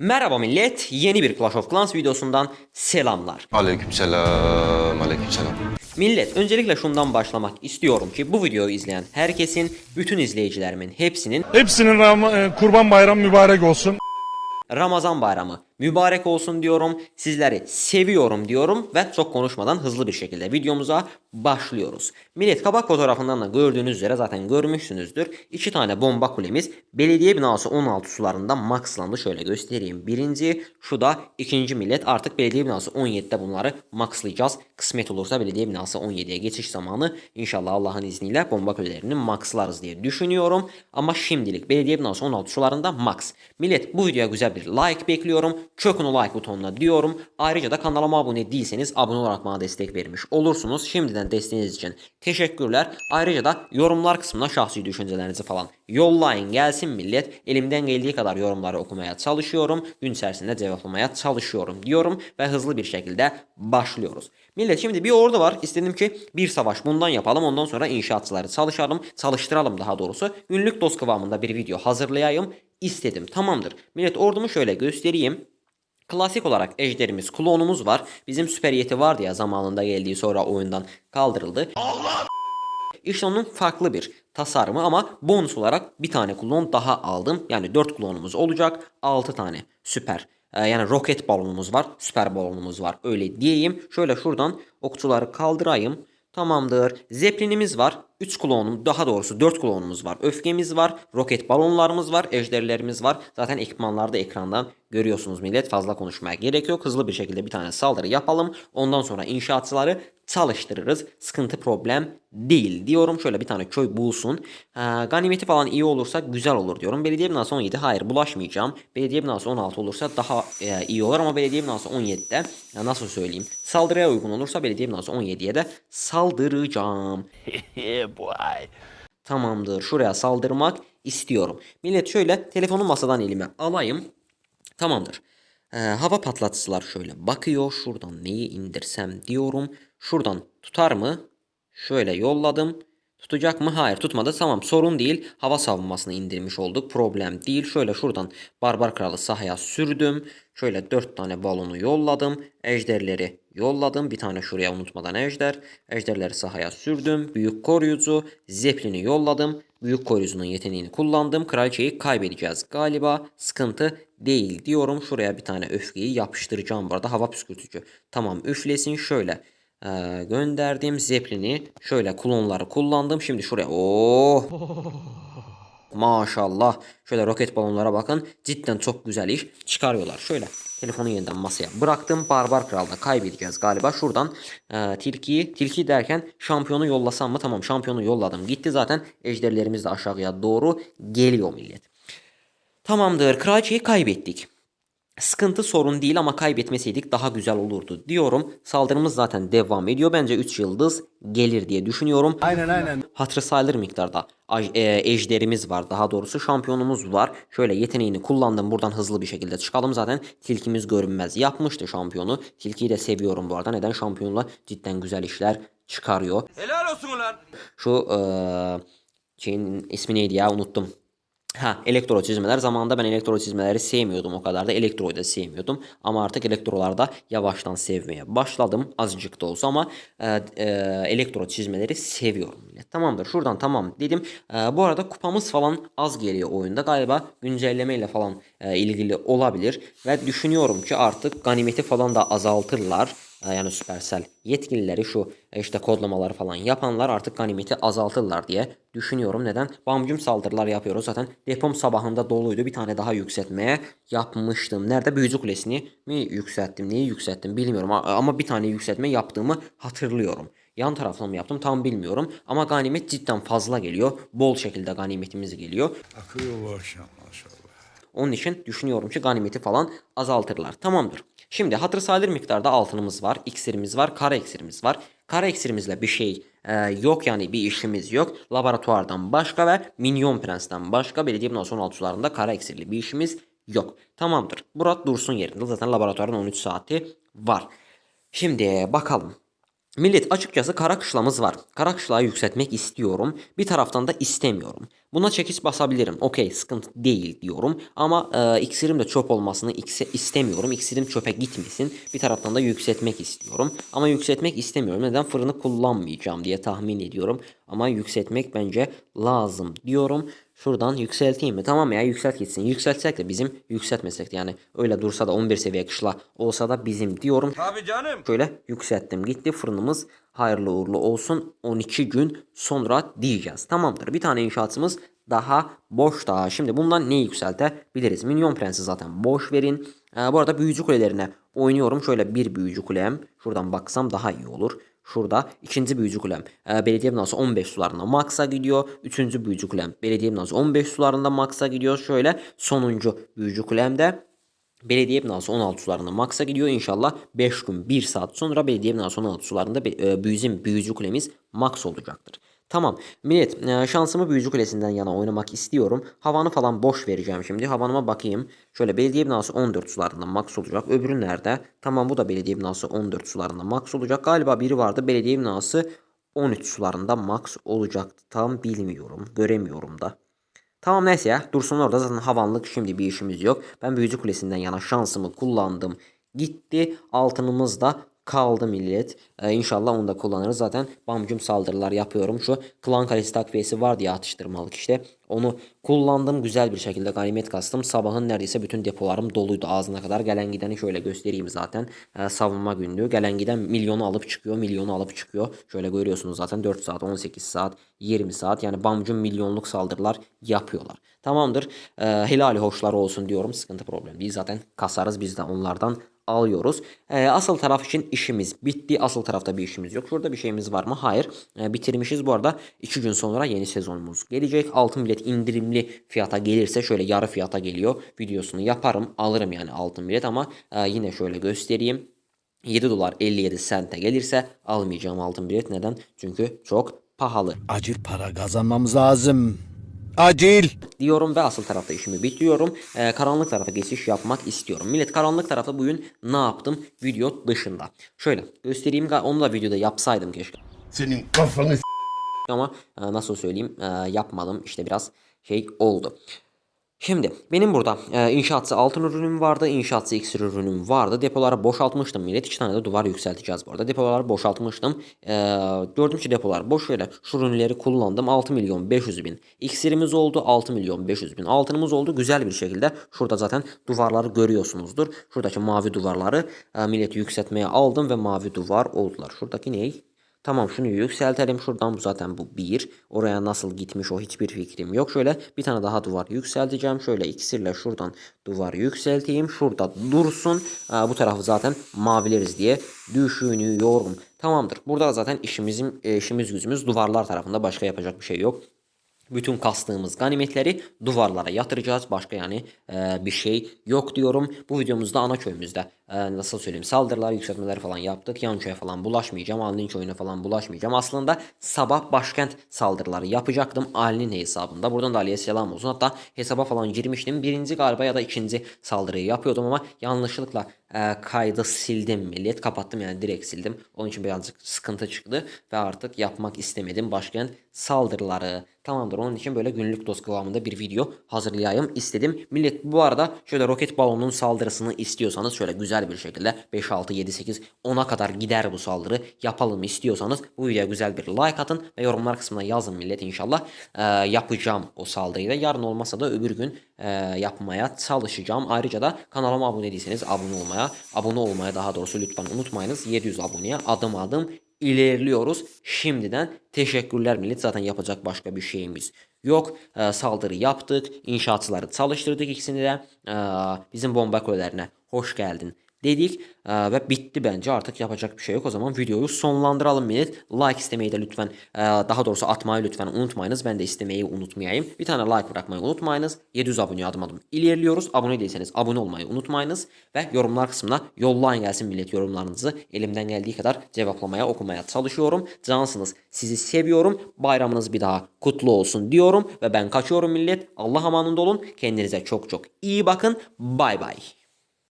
Merhaba millet, yeni bir Clash of Clans videosundan selamlar. Aleykümselam, aleykümselam. Millet, öncelikle şundan başlamak istiyorum ki bu videoyu izleyen herkesin, bütün izleyicilerimin hepsinin Hepsinin Ram- e, kurban bayramı mübarek olsun. Ramazan bayramı mübarek olsun diyorum. Sizleri seviyorum diyorum ve çok konuşmadan hızlı bir şekilde videomuza başlıyoruz. Millet kabak fotoğrafından da gördüğünüz üzere zaten görmüşsünüzdür. İki tane bomba kulemiz belediye binası 16 sularında maxlandı. Şöyle göstereyim. Birinci şu da ikinci millet artık belediye binası 17'de bunları maxlayacağız. Kısmet olursa belediye binası 17'ye geçiş zamanı inşallah Allah'ın izniyle bomba kulelerini maxlarız diye düşünüyorum. Ama şimdilik belediye binası 16 sularında max. Millet bu videoya güzel bir like bekliyorum. Çökün o like butonuna diyorum. Ayrıca da kanalıma abone değilseniz abone olarak bana destek vermiş olursunuz. Şimdiden desteğiniz için teşekkürler. Ayrıca da yorumlar kısmına şahsi düşüncelerinizi falan yollayın gelsin millet. Elimden geldiği kadar yorumları okumaya çalışıyorum. Gün içerisinde cevaplamaya çalışıyorum diyorum ve hızlı bir şekilde başlıyoruz. Millet şimdi bir ordu var. İstedim ki bir savaş bundan yapalım. Ondan sonra inşaatçıları çalışalım. Çalıştıralım daha doğrusu. Günlük dost kıvamında bir video hazırlayayım istedim. Tamamdır. Millet ordumu şöyle göstereyim. Klasik olarak ejderimiz, klonumuz var. Bizim süper yeti vardı ya zamanında geldiği sonra oyundan kaldırıldı. İşte onun farklı bir tasarımı ama bonus olarak bir tane klon daha aldım. Yani 4 klonumuz olacak. 6 tane süper e, yani roket balonumuz var. Süper balonumuz var. Öyle diyeyim. Şöyle şuradan okçuları kaldırayım. Tamamdır. Zeplinimiz var. 3 klonum daha doğrusu 4 klonumuz var. Öfkemiz var. Roket balonlarımız var. Ejderlerimiz var. Zaten ekipmanlarda ekrandan görüyorsunuz millet. Fazla konuşmaya gerek yok. Hızlı bir şekilde bir tane saldırı yapalım. Ondan sonra inşaatçıları çalıştırırız. Sıkıntı problem değil diyorum. Şöyle bir tane köy bulsun. Ha, ganimeti falan iyi olursa güzel olur diyorum. Belediye binası 17 hayır bulaşmayacağım. Belediye binası 16 olursa daha e, iyi olur ama belediye binası 17'de ya nasıl söyleyeyim saldırıya uygun olursa belediye binası 17'ye de saldıracağım. Tamamdır. Şuraya saldırmak istiyorum. Millet şöyle telefonu masadan elime alayım. Tamamdır. Ee, hava patlatıcılar şöyle bakıyor. Şuradan neyi indirsem diyorum. Şuradan tutar mı? Şöyle yolladım. Tutacak mı? Hayır tutmadı. Tamam sorun değil. Hava savunmasını indirmiş olduk. Problem değil. Şöyle şuradan Barbar Kralı sahaya sürdüm. Şöyle 4 tane balonu yolladım. Ejderleri yolladım. Bir tane şuraya unutmadan ejder. Ejderleri sahaya sürdüm. Büyük koruyucu. Zeplin'i yolladım. Büyük koruyucunun yeteneğini kullandım. Kraliçeyi kaybedeceğiz galiba. Sıkıntı değil diyorum. Şuraya bir tane öfkeyi yapıştıracağım bu arada. Hava püskürtücü. Tamam üflesin şöyle. Ee, gönderdim Zeppelin'i. Şöyle klonları kullandım. Şimdi şuraya. Oh. Maşallah. Şöyle roket balonlara bakın. Cidden çok güzel iş çıkarıyorlar. Şöyle telefonu yeniden masaya bıraktım. Barbar Kral'da kaybedeceğiz galiba. Şuradan e, tilkiyi, tilki derken şampiyonu yollasam mı? Tamam şampiyonu yolladım. Gitti zaten. Ejderlerimiz de aşağıya doğru geliyor millet. Tamamdır. Kraliçeyi kaybettik. Sıkıntı sorun değil ama kaybetmeseydik daha güzel olurdu diyorum. Saldırımız zaten devam ediyor. Bence 3 yıldız gelir diye düşünüyorum. Aynen aynen. Hatırı sayılır miktarda e, ejderimiz var. Daha doğrusu şampiyonumuz var. Şöyle yeteneğini kullandım. Buradan hızlı bir şekilde çıkalım. Zaten tilkimiz görünmez. Yapmıştı şampiyonu. Tilkiyi de seviyorum bu arada. Neden? Şampiyonla cidden güzel işler çıkarıyor. Helal olsun ulan. Şu eee şeyin ismi neydi ya unuttum. Ha elektro çizmeler zamanında ben elektro çizmeleri sevmiyordum o kadar da. Elektroyu da sevmiyordum. Ama artık elektrolarda yavaştan sevmeye başladım. Azıcık da olsa ama e, e, elektro çizmeleri seviyorum tamamdır. Şuradan tamam dedim. E, bu arada kupamız falan az geliyor oyunda. Galiba güncellemeyle falan e, ilgili olabilir. Ve düşünüyorum ki artık ganimeti falan da azaltırlar yani Supercell yetkilileri şu e, işte kodlamaları falan yapanlar artık ganimeti azaltırlar diye düşünüyorum. Neden? Bamcım saldırılar yapıyoruz. Zaten depom sabahında doluydu. Bir tane daha yükseltmeye yapmıştım. Nerede? Büyücü kulesini mi yükselttim? Neyi yükselttim bilmiyorum. Ama bir tane yükseltme yaptığımı hatırlıyorum. Yan taraftan mı yaptım tam bilmiyorum. Ama ganimet cidden fazla geliyor. Bol şekilde ganimetimiz geliyor. Akıyor bu akşam maşallah. Onun için düşünüyorum ki ganimeti falan azaltırlar. Tamamdır. Şimdi hatır sayılır miktarda altınımız var, iksirimiz var, kara iksirimiz var. Kara iksirimizle bir şey e, yok yani bir işimiz yok. Laboratuvardan başka ve Minyon Prens'ten başka belediye binası 16 sularında kara iksirli bir işimiz yok. Tamamdır. Murat dursun yerinde. Zaten laboratuvarın 13 saati var. Şimdi bakalım. Millet açıkçası kara kışlamız var. Kara kışlağı yükseltmek istiyorum. Bir taraftan da istemiyorum. Buna çekiç basabilirim. Okey sıkıntı değil diyorum. Ama e, iksirim de çöp olmasını istemiyorum. İksirim çöpe gitmesin. Bir taraftan da yükseltmek istiyorum. Ama yükseltmek istemiyorum. Neden? Fırını kullanmayacağım diye tahmin ediyorum. Ama yükseltmek bence lazım diyorum. Şuradan yükselteyim mi? Tamam ya yükselt gitsin. Yükseltsek de bizim yükseltmesek de yani öyle dursa da 11 seviye kışla olsa da bizim diyorum. Tabii canım. Şöyle yükselttim gitti fırınımız hayırlı uğurlu olsun 12 gün sonra diyeceğiz. Tamamdır bir tane inşaatımız daha boş daha. Şimdi bundan ne yükseltebiliriz? Minyon Prensi zaten boş verin. Ee, bu arada büyücü kulelerine oynuyorum. Şöyle bir büyücü kulem. Şuradan baksam daha iyi olur. Şurada ikinci büyücü kulem e, belediye binası 15 sularında maksa gidiyor. Üçüncü büyücü kulem belediye binası 15 sularında maksa gidiyor. Şöyle sonuncu büyücü kulemde Belediye binası 16 sularında maksa gidiyor. İnşallah 5 gün 1 saat sonra belediye binası 16 sularında be- e, büyücü kulemiz max olacaktır. Tamam millet e, şansımı büyücü kulesinden yana oynamak istiyorum. Havanı falan boş vereceğim şimdi. Havanıma bakayım. Şöyle belediye binası 14 sularında max olacak. Öbürü nerede? Tamam bu da belediye binası 14 sularında max olacak. Galiba biri vardı belediye binası 13 sularında max olacaktı. Tam bilmiyorum. Göremiyorum da. Tamam neyse ya dursun orada zaten havanlık şimdi bir işimiz yok. Ben büyücü kulesinden yana şansımı kullandım. Gitti altınımız da kaldı millet. Ee, inşallah onu da kullanırız. Zaten bamcum saldırılar yapıyorum. Şu klan kalesi takviyesi var diye atıştırmalık işte. Onu kullandım güzel bir şekilde ganimet kastım. Sabahın neredeyse bütün depolarım doluydu ağzına kadar. Gelen gideni şöyle göstereyim zaten. Ee, savunma günlüğü. Gelen giden milyonu alıp çıkıyor. Milyonu alıp çıkıyor. Şöyle görüyorsunuz zaten 4 saat, 18 saat, 20 saat. Yani bamcum milyonluk saldırılar yapıyorlar. Tamamdır. Ee, helali hoşlar olsun diyorum. Sıkıntı problem değil. Zaten kasarız biz de onlardan alıyoruz. Ee, asıl taraf için işimiz bitti. Asıl tarafta bir işimiz yok. Şurada bir şeyimiz var mı? Hayır. Ee, bitirmişiz. Bu arada 2 gün sonra yeni sezonumuz gelecek. Altın bilet indirimli fiyata gelirse şöyle yarı fiyata geliyor. Videosunu yaparım. Alırım yani altın bilet ama e, yine şöyle göstereyim. 7 dolar 57 sente gelirse almayacağım altın bilet. Neden? Çünkü çok pahalı. Acil para kazanmamız lazım. Acil. diyorum ve asıl tarafta işimi bitiriyorum. Ee, karanlık tarafa geçiş yapmak istiyorum. Millet karanlık tarafta bugün ne yaptım video dışında. Şöyle göstereyim onu da videoda yapsaydım keşke. Senin kafanı Ama e, nasıl söyleyeyim e, yapmadım işte biraz şey oldu. Şimdi benim burada e, inşaatçı altın ürünüm vardı, inşaatçı iksir ürünüm vardı. Depoları boşaltmıştım millet. İki tane de duvar yükselteceğiz bu arada. Depoları boşaltmıştım. E, dördüncü depolar boş öyle. Şu ürünleri kullandım. 6 milyon 500 bin. İksirimiz oldu 6 milyon 500 bin. Altınımız oldu güzel bir şekilde. Şurada zaten duvarları görüyorsunuzdur. Şuradaki mavi duvarları e, milleti yükseltmeye aldım ve mavi duvar oldular. Şuradaki ne? Tamam şunu yükseltelim. Şuradan bu zaten bu bir. Oraya nasıl gitmiş o hiçbir fikrim yok. Şöyle bir tane daha duvar yükselteceğim. Şöyle iksirle şuradan duvar yükselteyim. Şurada dursun. Aa, bu tarafı zaten mavileriz diye düşünüyorum. Tamamdır. Burada zaten işimizin e, işimiz gücümüz duvarlar tarafında başka yapacak bir şey yok. Bütün kastığımız ganimetleri duvarlara yatıracağız. Başka yani e, bir şey yok diyorum. Bu videomuzda ana köyümüzde e, nasıl söyleyeyim saldırılar, yükseltmeler falan yaptık. Yan köye falan bulaşmayacağım. Ali'nin köyüne falan bulaşmayacağım. Aslında sabah başkent saldırıları yapacaktım Ali'nin hesabında. Buradan da Ali'ye selam olsun. Hatta hesaba falan girmiştim. Birinci galiba ya da ikinci saldırıyı yapıyordum ama yanlışlıkla e, kaydı sildim millet. Kapattım yani direkt sildim. Onun için birazcık sıkıntı çıktı ve artık yapmak istemedim başkent saldırıları. Tamamdır onun için böyle günlük dost kıvamında bir video hazırlayayım istedim. Millet bu arada şöyle roket balonunun saldırısını istiyorsanız şöyle güzel bir şekilde 5, 6, 7, 8, 10'a kadar gider bu saldırı yapalım istiyorsanız bu videoya güzel bir like atın ve yorumlar kısmına yazın millet inşallah. Ee, yapacağım o saldırıyı da yarın olmasa da öbür gün e, yapmaya çalışacağım. Ayrıca da kanalıma abone değilseniz abone olmaya, abone olmaya daha doğrusu lütfen unutmayınız. 700 aboneye adım adım ilerliyoruz. Şimdiden teşekkürler millet. Zaten yapacak başka bir şeyimiz yok. Ee, saldırı yaptık. İnşaatçıları çalıştırdık ikisini de. Ee, bizim bomba kulelerine hoş geldin dedik Ee, ve bitti bence artık yapacak bir şey yok. O zaman videoyu sonlandıralım millet. Like istemeyi de lütfen e, daha doğrusu atmayı lütfen unutmayınız. Ben de istemeyi unutmayayım. Bir tane like bırakmayı unutmayınız. 700 abone adım adım ilerliyoruz. Abone değilseniz abone olmayı unutmayınız. Ve yorumlar kısmına yollayın gelsin millet yorumlarınızı. Elimden geldiği kadar cevaplamaya okumaya çalışıyorum. Cansınız. Sizi seviyorum. Bayramınız bir daha kutlu olsun diyorum. Ve ben kaçıyorum millet. Allah amanında olun. Kendinize çok çok iyi bakın. Bay bay.